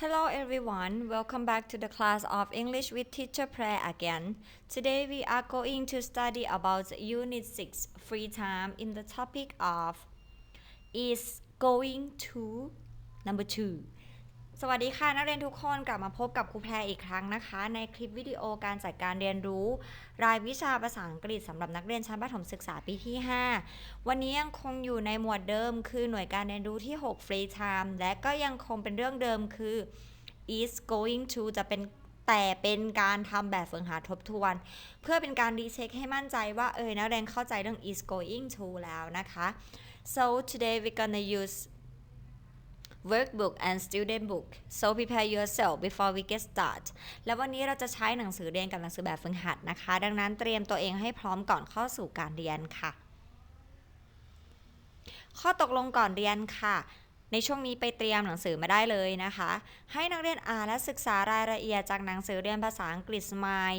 Hello everyone, welcome back to the class of English with Teacher Prayer again. Today we are going to study about Unit 6 free time in the topic of is going to number 2 สวัสดีค่ะนักเรียนทุกคนกลับมาพบกับครูแพรอีกครั้งนะคะ ในคลิปวิดีโอการจัดการเรียนรู้ รายวิชาภาษาอังกฤษสำหรับนักเรียนชั้นประถมศึกษาปีที่ 5 วันนี้ยังคงอยู่ในหมวดเดิม คือหน่วยการเรียนรู้ที่ 6 free time และก็ยังคงเป็นเรื่องเดิมคือ is going to จะเป็นแต่เป็นการทำแบบฝึกหัดทบทวน เพื่อเป็นการรีเช็คให้มั่นใจว่าเออนักเรียนเข้าใจเรื่อง is going to แล้วนะคะ so today we're gonna use workbook and student book so prepare yourself before we get start แล้ววันนี้เราจะใช้หนังสือเรียนกับหนังสือแบบฝึกหัดนะคะ ดังนั้นเตรียมตัวเองให้พร้อมก่อนเข้าสู่การเรียนค่ะ ข้อตกลงก่อนเรียนค่ะในช่วงนี้ไปเตรียมหนังสือมาได้เลยนะคะ ให้นักเรียนอ่านและศึกษารายละเอียดจากหนังสือเรียนภาษาอังกฤษสมาย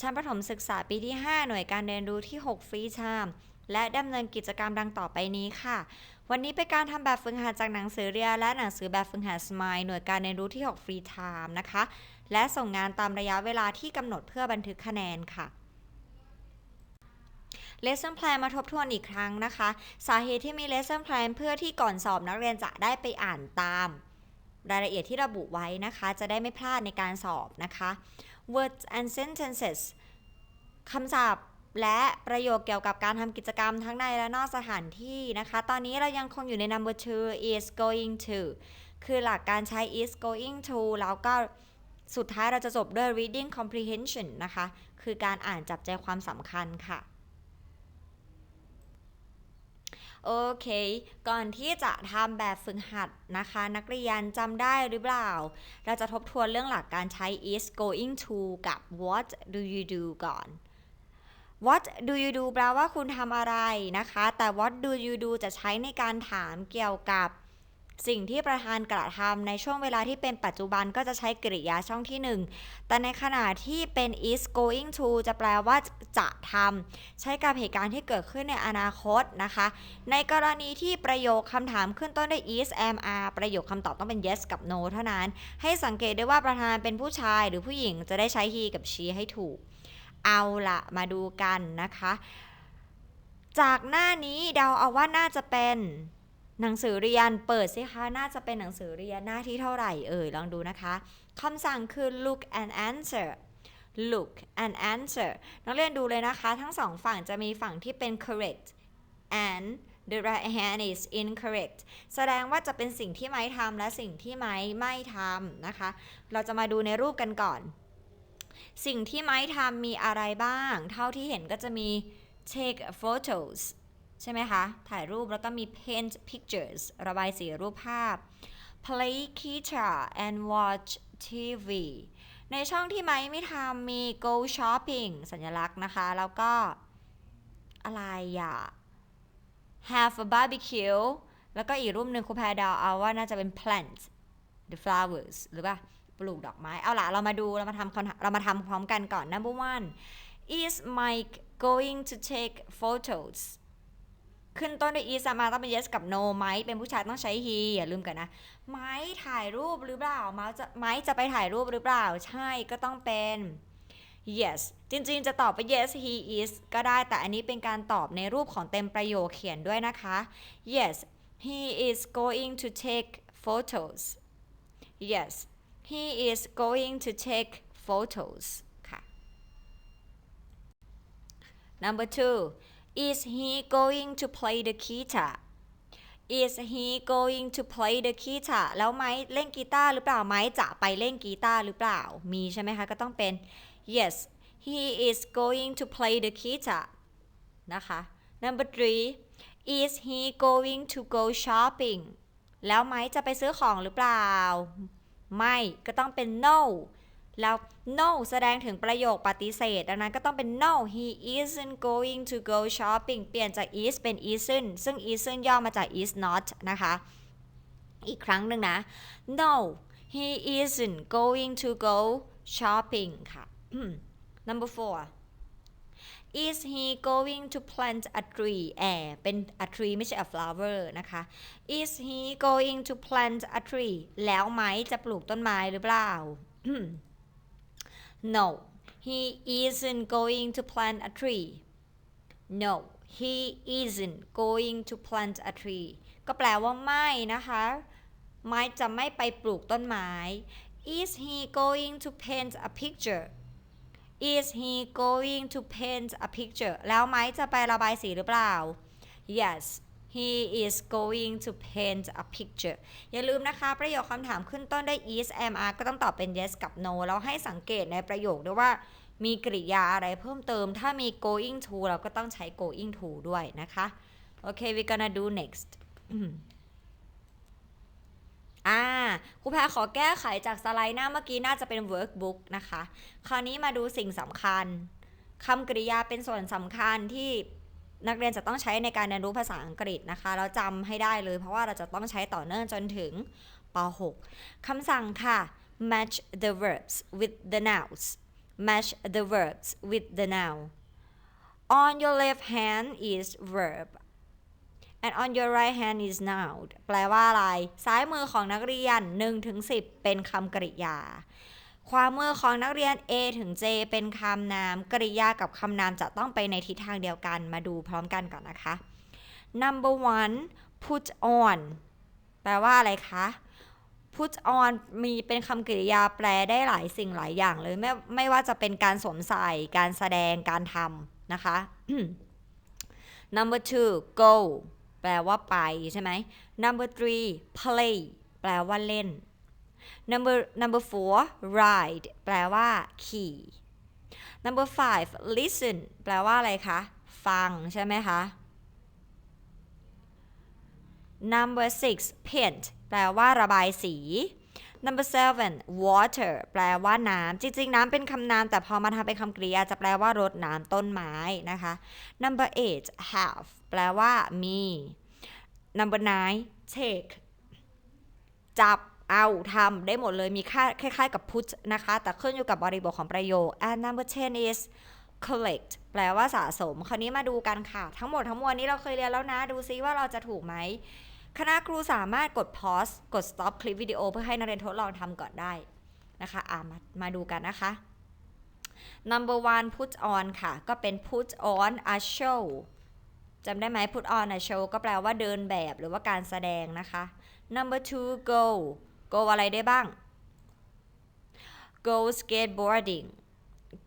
ชั้นประถมศึกษาปีที่ 5 หน่วยการเรียนรู้ที่ 6 ฟรีไทม์และดำเนินกิจกรรมดังต่อไปนี้ค่ะ วันนี้เป็นการทำแบบฝึกหัดจากหนังสือเรียนและหนังสือแบบฝึกหัดสมายหน่วยการเรียนรู้ที่ 6 ฟรีไทม์นะคะ และส่งงานตามระยะเวลาที่กำหนดเพื่อบันทึกคะแนนค่ะ Lesson Plan มาทบทวนอีกครั้งนะคะ สาเหตุที่มี Lesson Plan เพื่อที่ก่อนสอบนักเรียนจะได้ไปอ่านตาม รายละเอียดที่ระบุไว้นะคะ จะได้ไม่พลาดในการสอบนะคะ Words and sentences คำศัพท์ และประโยคเกี่ยวกับการทำกิจกรรมทั้งในและนอกสถานที่นะคะ ตอนนี้เรายังคงอยู่ใน number two is going to คือหลักการใช้ is going to แล้วก็สุดท้ายเราจะจบด้วย reading comprehension นะคะ คือการอ่านจับใจความสำคัญค่ะ โอเค ก่อนที่จะทำแบบฝึกหัดนะคะ นักเรียนจำได้หรือเปล่า เราจะทบทวนเรื่องหลักการใช้ is going to กับ what do you do ก่อน what do you do แปลว่าคุณทำอะไรนะคะ แต่ what do you do จะใช้ในการถามเกี่ยวกับสิ่งที่ประธานกระทำในช่วงเวลาที่เป็นปัจจุบันก็จะใช้กริยาช่องที่ 1 แต่ในขณะที่เป็น is going to จะแปลว่าจะทำใช้กับเหตุการณ์ที่เกิดขึ้นในอนาคตนะคะ ในกรณีที่ประโยคคำถามขึ้นต้นด้วย is am are ประโยคคำตอบต้องเป็น yes กับ no เท่านั้น ให้สังเกตได้ว่าประธานเป็นผู้ชายหรือผู้หญิงจะได้ใช้ he กับ she ให้ถูก เอาละมาดูกันนะคะ จากหน้านี้เดาเอาว่าน่าจะเป็นหนังสือเรียนเปิดสิคะ น่าจะเป็นหนังสือเรียนหน้าที่เท่าไหร่เอ่ย ลองดูนะคะคำสั่งคือ look and answer look and answer นักเรียนดูเลยนะคะ ทั้งสองฝั่งจะมีฝั่งที่เป็น correct and the right hand is incorrect แสดงว่าจะเป็นสิ่งที่ไม้ทำและสิ่งที่ไม้ไม่ทำนะคะ เราจะมาดูในรูปกันก่อน สิ่งที่ไม้ทำมีอะไรบ้าง เท่าที่เห็นก็จะมี take photos ใช่ไหมคะ ถ่ายรูปแล้วก็มี paint pictures ระบายสีรูปภาพ play guitar and watch TV ในช่องที่ไม้ไม่ทำมี go shopping สัญลักษณ์นะคะ แล้วก็ อะไรอะ have a barbecue แล้วก็อีกรูปหนึ่งครูแพรดาวเอาว่าน่าจะเป็น plant the flowers หรือว่า ปลูกดอกไม้ เอาล่ะเรามาดูเรามาทำคำเรามาทำพร้อมกันก่อน number one is Mike going to take photos ขึ้นต้นด้วย is มาต้องเป็น yes กับ no ไม้เป็นผู้ชายต้องใช้ he อย่าลืมกันนะไม้ถ่ายรูปหรือเปล่าไม้จะไม้จะไปถ่ายรูปหรือเปล่า ใช่ก็ต้องเป็น yes จริงๆ จะตอบว่า yes he is ก็ได้แต่อันนี้เป็นการตอบในรูปของเต็มประโยคเขียนด้วยนะคะ yes he is going to take photos yes he is going to take photos ค่ะ number two is he going to play the guitar is he going to play the guitar แล้วไม้เล่นกีตาร์หรือเปล่าไม้จะไปเล่นกีตาร์หรือเปล่า มีใช่ไหมคะ ก็ต้องเป็น yes he is going to play the guitar นะคะ number three is he going to go shopping แล้วไม้จะไปซื้อของหรือเปล่า ไม่ก็ต้องเป็น no แล้ว no แสดงถึงประโยคปฏิเสธ ดังนั้นก็ต้องเป็น no he isn't going to go shopping เปลี่ยนจาก is เป็น isn't ซึ่ง isn't ย่อมาจาก is not นะคะ อีกครั้งหนึ่งนะ no he isn't going to go shopping ค่ะ number four is he going to plant a tree แอเป็น a tree ไม่ใช่ a flower นะคะ is he going to plant a tree แล้วไหมจะปลูกต้นไม้หรือเปล่า no he isn't going to plant a tree no he isn't going to plant a tree ก็แปลว่าไม่นะคะ ไม้จะไม่ไปปลูกต้นไม้ is he going to paint a picture is he going to paint a picture แล้วไม้จะไประบายสีหรือเปล่า yes he is going to paint a picture อย่าลืมนะคะ ประโยคคำถามขึ้นต้นด้วย is am are ก็ต้องตอบเป็น yes กับ no แล้วให้สังเกตในประโยคด้วยว่ามีกริยาอะไรเพิ่มเติม ถ้ามี going to เราก็ต้องใช้ going to ด้วยนะคะ โอเค we gonna do next อ่าครูแพรขอแก้ไขจากสไลด์หน้าเมื่อกี้น่าจะเป็น workbook นะคะ คราวนี้มาดูสิ่งสำคัญคำกริยาเป็นส่วนสำคัญที่นักเรียนจะต้องใช้ในการเรียนรู้ภาษาอังกฤษนะคะแล้วจำให้ได้เลย เพราะว่าเราจะต้องใช้ต่อเนื่องจนถึงป .6 คำสั่งค่ะ match the verbs with the nouns match the verbs with the noun on your left hand is verb and on your right hand is noun แปลว่าอะไร ซ้ายมือของนักเรียน1ถึง10 เป็นคำกริยาขวามือของนักเรียน A ถึง J เป็นคำนาม กริยากับคำนามจะต้องไปในทิศทางเดียวกัน มาดูพร้อมกันก่อนนะคะ number one put on แปลว่าอะไรคะ put on มีเป็นคำกริยาแปลได้หลายสิ่งหลายอย่างเลย ไม่ไม่ว่าจะเป็นการสวมใส่ การแสดง การทำนะคะ number two go แปลว่าไปใช่ไหม number three play แปลว่าเล่น number number four ride แปลว่าขี่ number five listen แปลว่าอะไรคะ ฟังใช่ไหมคะ number six paint แปลว่าระบายสี number seven water แปลว่าน้ำจริงๆ น้ำเป็นคำนามแต่พอมาทำเป็นคำกริยาจะแปลว่ารดน้ำต้นไม้นะคะ number eight have แปลว่ามี number nine take จับเอาทำได้หมดเลยมีค่าคล้ายๆกับ put นะคะ แต่ขึ้นอยู่กับบริบทของประโยค and number ten is collect แปลว่าสะสม คราวนี้มาดูกันค่ะ ทั้งหมดทั้งมวลนี้เราเคยเรียนแล้วนะ ดูซิว่าเราจะถูกไหม คณะครูสามารถกด pause กด stop คลิปวิดีโอเพื่อให้นักเรียนทดลองทำก่อนได้นะคะอ่ามามาดูกันนะคะ number one put on ค่ะ ก็เป็น put on a show จำได้ไหม put on a show ก็แปลว่าเดินแบบหรือว่าการแสดงนะคะ number two go go อะไรได้บ้าง go skateboarding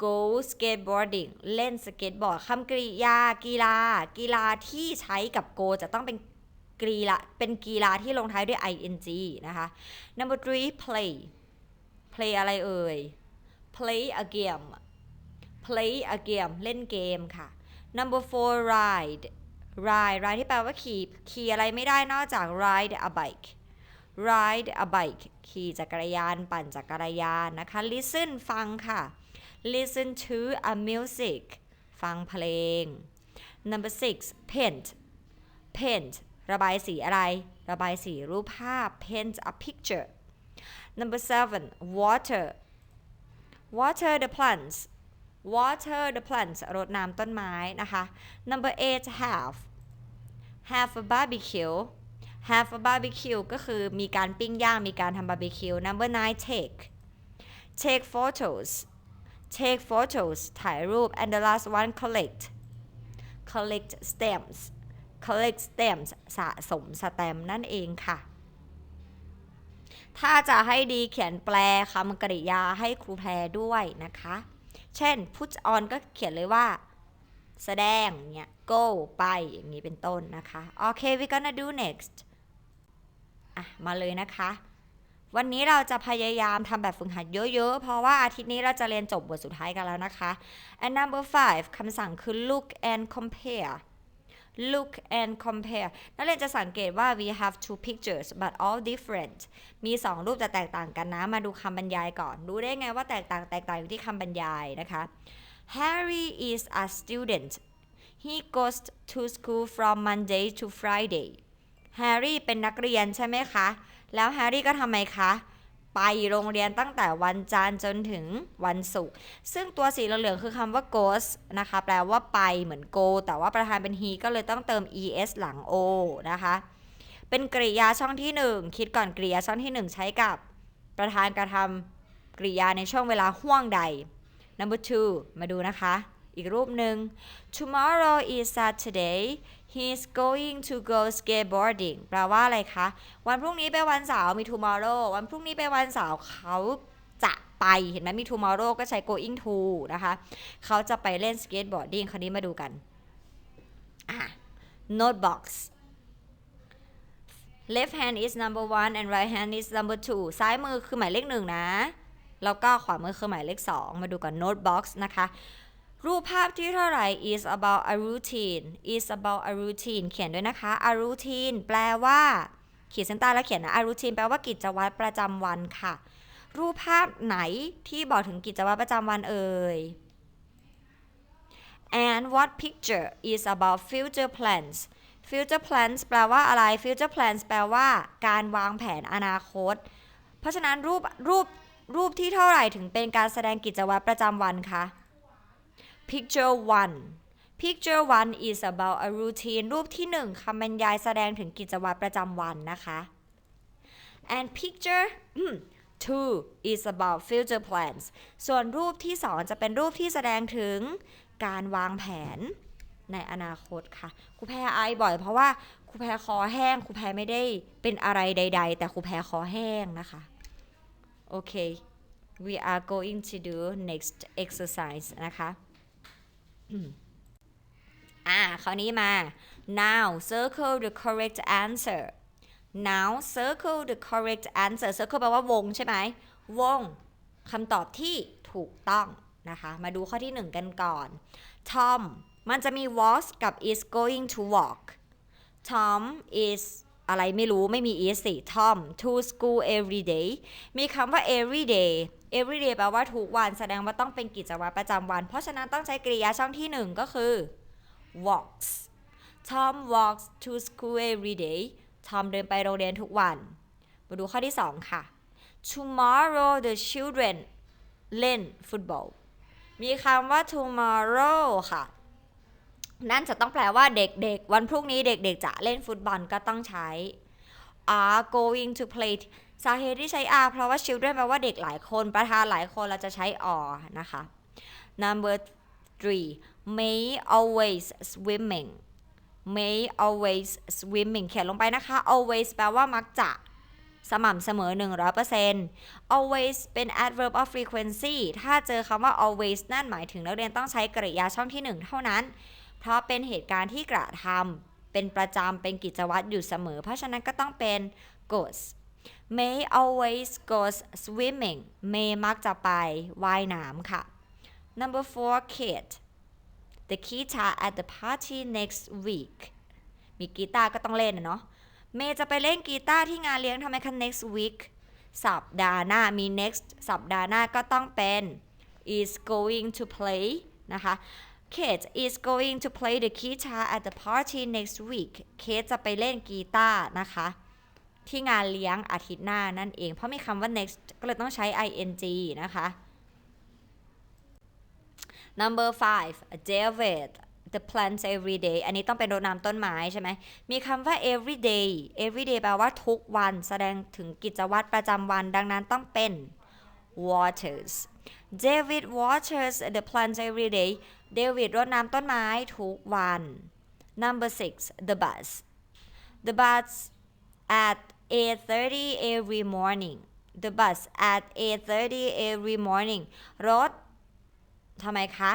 go skateboarding เล่นสเก็ตบอร์ดคำกริยากีฬา กีฬาที่ใช้กับ go จะต้องเป็น กีฬาเป็นกีฬาที่ลงท้ายด้วย ing นะคะ number three play play อะไรเอ่ย play a game play a game เล่นเกมค่ะ number four ride ride ride ที่แปลว่าขี่ ขี่อะไรไม่ได้นอกจาก ride a bike ride a bike ขี่จักรยาน ปั่นจักรยานนะคะ listen ฟังค่ะ listen to a music ฟังเพลง number six paint paint ระบายสีอะไร ระบายสีรูปภาพ paint a picture number seven water water the plants water the plants รดน้ำต้นไม้นะคะ number eight have have a barbecue have a barbecue ก็คือมีการปิ้งย่าง มีการทำบาร์บีคิว number nine take take photos take photos ถ่ายรูป and the last one collect collect stamps collect stamps สะสมสแตมนั่นเองค่ะ ถ้าจะให้ดีเขียนแปลคำกริยาให้ครูแพรด้วยนะคะ เช่น put on ก็เขียนเลยว่า แสดงเนี่ย go ไปอย่างนี้เป็นต้นนะคะโอเค we gonna do next อะ มาเลยนะคะ วันนี้เราจะพยายามทำแบบฝึกหัดเยอะ ๆ เพราะว่าอาทิตย์นี้เราจะเรียนจบบทสุดท้ายกันแล้วนะคะ and number five คำสั่งคือ look and compare look and compare นักเรียนจะสังเกตว่า we have two pictures but all different มี 2 รูปแต่แตกต่างกันนะ มาดูคำบรรยายก่อน รู้ได้ไงว่าแตกต่างแตกต่างอยู่ที่คำบรรยายนะคะ Harry is a student he goes to school from Monday to Friday Harry เป็นนักเรียนใช่ไหมคะ แล้ว Harry ก็ทำไมคะ ไปโรงเรียนตั้งแต่วันจันทร์จนถึงวันศุกร์ซึ่งตัวสีเหลืองคือคำว่า goes นะคะ แปลว่าไปเหมือน go แต่ว่าประธานเป็น he ก็เลยต้องเติม es หลัง o นะคะ เป็นกริยาช่องที่ 1 คิดก่อนกริยาช่องที่ 1 ใช้กับประธานกระทำกริยาในช่วงเวลาห่วงใด number two มาดูนะคะ อีกรูปหนึ่ง tomorrow is Saturday he's going to go skateboarding แปลว่าอะไรคะ วันพรุ่งนี้เป็นวันเสาร์มี tomorrow วันพรุ่งนี้เป็นวันเสาร์เขาจะไป เห็นไหมมี tomorrow ก็ใช้ going to นะคะ เขาจะไปเล่น skateboarding คราวนี้มาดูกันอะ notebox left hand is number one and right hand is number two ซ้ายมือคือหมายเลขหนึ่งนะ แล้วก็ขวามือคือหมายเลขสองมาดูกัน notebox นะคะ รูปภาพที่เท่าไหร่ is about a routine is about a routine เขียนด้วยนะคะ a routine แปลว่า ขีดเส้นใต้แล้วเขียนนะ a routine แปลว่ากิจวัตรประจำวันค่ะ รูปภาพไหนที่บอกถึงกิจวัตรประจำวันเอ่ย and what picture is about future plans future plans แปลว่าอะไร future plans แปลว่า การวางแผนอนาคต เพราะฉะนั้นรูปรูปรูปที่เท่าไหร่ถึงเป็นการแสดงกิจวัตรประจำวันคะ picture one picture one is about a routine รูปที่หนึ่งคำบรรยายแสดงถึงกิจวัตรประจำวันนะคะ and picture two is about future plans ส่วนรูปที่สองจะเป็นรูปที่แสดงถึงการวางแผนในอนาคตค่ะครูแพรไอบ่อยเพราะว่าครูแพรคอแห้งครูแพรไม่ได้เป็นอะไรใด ๆ แต่ครูแพรคอแห้งนะคะ โอเค we are going to do next exercise นะคะ อ่า คราวนี้มา now circle the correct answer now circle the correct answer circle แปลว่าวงใช่ไหม วงคำตอบที่ถูกต้องนะคะ มาดูข้อที่หนึ่งกันก่อน Tom มันจะมี was กับ is going to walk Tom is อะไรไม่รู้ไม่มี is สิ Tom to school every day มีคำว่า every day every day แปลว่าทุกวัน แสดงว่าต้องเป็นกิจวัตรประจำวัน เพราะฉะนั้นต้องใช้กริยาช่องที่หนึ่งก็คือ walks Tom walks to school every day Tom เดินไปโรงเรียนทุกวัน มาดูข้อที่2ค่ะ tomorrow the children เล่นฟุตบอล มีคำว่า tomorrow ค่ะ นั่นจะต้องแปลว่าเด็กๆ วันพรุ่งนี้เด็กๆ จะเล่นฟุตบอลก็ต้องใช้ are going to play สาเหตุที่ใช้ R เพราะว่า children แปลว่าเด็กหลายคนประธานหลายคนเราจะใช้ are นะคะ number three may always swimming may always swimming เขียนลงไปนะคะ always แปลว่ามักจะสม่ำเสมอ 100% always เป็น adverb of frequency ถ้าเจอคำว่า always นั่นหมายถึงนักเรียนต้องใช้กริยาช่องที่ 1 เท่านั้น เพราะเป็นเหตุการณ์ที่กระทำเป็นประจำเป็นกิจวัตรอยู่เสมอ เพราะฉะนั้นก็ต้องเป็น goes May always goes swimming May มักจะไปว่ายน้ำค่ะ number four Kate the guitar at the party next week มีกีตาร์ก็ต้องเล่นนะเนาะ เมย์จะไปเล่นกีตาร์ที่งานเลี้ยงทำไมคะ next week สัปดาห์หน้ามี next สัปดาห์หน้าก็ต้องเป็น is going to play นะคะ Kate is going to play the guitar at the party next week Kate จะไปเล่นกีตาร์นะคะ ที่งานเลี้ยงอาทิตย์หน้านั่นเอง เพราะมีคำว่า next ก็เลยต้องใช้ ing นะคะ number five David the plants every day อันนี้ต้องเป็นรดน้ำต้นไม้ใช่ไหม มีคำว่า every day every day แปลว่าทุกวันแสดงถึงกิจวัตรประจำวัน ดังนั้นต้องเป็น waters David waters the plants every day David รดน้ำต้นไม้ทุกวัน number six the bus the bus at 8:30 every morning the bus at 8:30 every morning รถทำไมคะ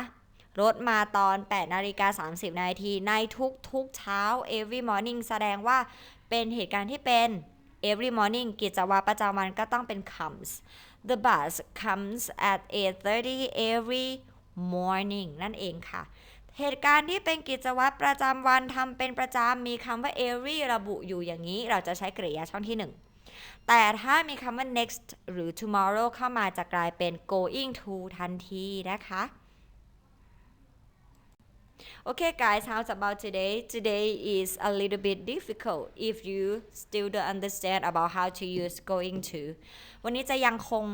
รถมาตอน 8 นาฬิกา 30 นาทีในทุกทุกเช้า every morning แสดงว่าเป็นเหตุการณ์ที่เป็น every morning กิจวัตรประจำวันก็ต้องเป็น comes the bus comes at 8:30 every morning นั่นเองค่ะ เหตุการณ์ที่เป็นกิจวัตรประจำวันทำเป็นประจำมีคำว่า every ระบุอยู่อย่างนี้ เราจะใช้กริยาช่องที่ 1 แต่ถ้ามีคำว่า next หรือ tomorrow เข้ามาจะกลายเป็น going to ทันทีนะคะ Okay guys how's about today today is a little bit difficult if you still don't understand about how to use going to วันนี้จะยังคง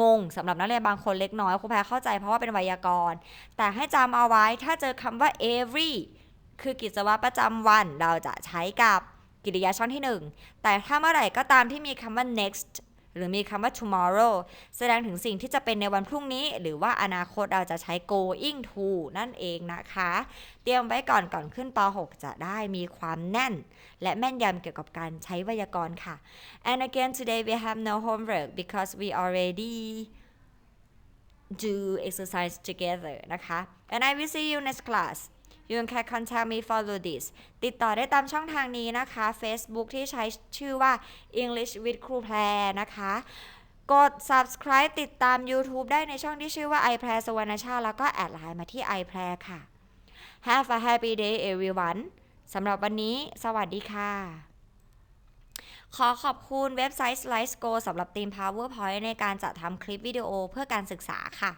งงสำหรับนักเรียนบางคนเล็กน้อยครูแพรเข้าใจเพราะว่าเป็นไวยากรณ์ แต่ให้จำเอาไว้ถ้าเจอคำว่า every คือกิจวัตรประจำวันเราจะใช้กับกริยาช่องที่ 1 แต่ถ้าเมื่อไหร่ก็ตามที่มีคำว่า next หรือมีคำว่า tomorrow แสดงถึงสิ่งที่จะเป็นในวันพรุ่งนี้ หรือว่าอนาคตเราจะใช้ going to นั่นเองนะคะ เตรียมไว้ก่อนก่อนขึ้นป .6 จะได้มีความแน่น และแม่นยำเกี่ยวกับการใช้ไวยากรณ์ค่ะ and again today we have no homework because we already do exercise together นะคะ and I will see you next class you can contact me follow this ติดต่อได้ตามช่องทางนี้นะคะ Facebook ที่ใช้ชื่อว่า English with ครูแพรนะคะ กด subscribe ติดตาม YouTube ได้ในช่องที่ชื่อว่า i p r a สวรรณชา แล้วก็แอดไลน์มาที่ i p r a ค่ะ Have a happy day everyone สำหรับวันนี้ สวัสดีค่ะขอขอบคุณเว็บไซต์ SlideSco สำหรับทีม PowerPoint ในการจัดทำคลิปวิดีโอเพื่อการศึกษาค่ะ